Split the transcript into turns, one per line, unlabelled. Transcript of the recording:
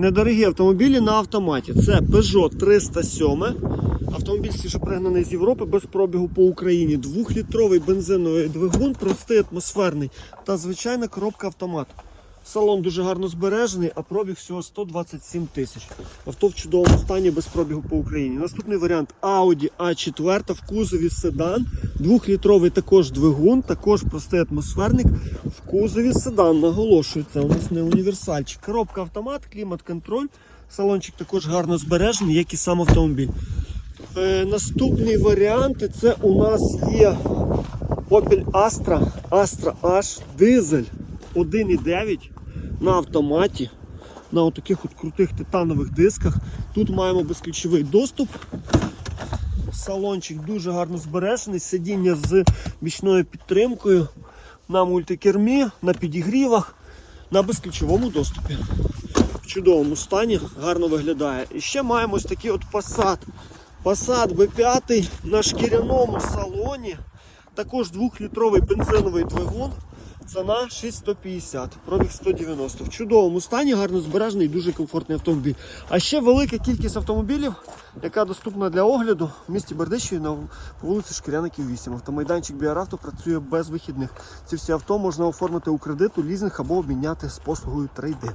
Недорогі автомобілі на автоматі. Це Peugeot 307. Автомобіль свіжопригнаний з Європи без пробігу по Україні. Двохлітровий бензиновий двигун, простий атмосферний та звичайна коробка автомат. Салон дуже гарно збережений, а пробіг всього 127 тисяч. Авто в чудовому стані без пробігу по Україні. Наступний варіант Audi A4 в кузові седан. Двохлітровий також двигун, також простий атмосферник в кузові седан. Наголошую, це у нас не універсальчик. Коробка автомат, клімат-контроль. Салончик також гарно збережений, як і сам автомобіль. Е, наступний варіант це у нас є Opel Astra, Astra H, дизель 1,9 на автоматі, на отаких от крутих титанових дисках. Тут маємо безключовий доступ. Салончик дуже гарно збережений, сидіння з бічною підтримкою на мультикермі, на підігрівах, на безключовому доступі. В чудовому стані, гарно виглядає. І ще маємо ось такий от Passat. Passat B5 на шкіряному салоні. Також 2-літровий бензиновий двигун. Ціна 6150, пробіг 190. В чудовому стані, гарно збережений дуже комфортний автомобіль. А ще велика кількість автомобілів, яка доступна для огляду в місті Бердичеві на вулиці Шкіряників 8. Автомайданчик Біаравто працює без вихідних. Ці всі авто можна оформити у кредиту, лізинг або обміняти з послугою трейдин.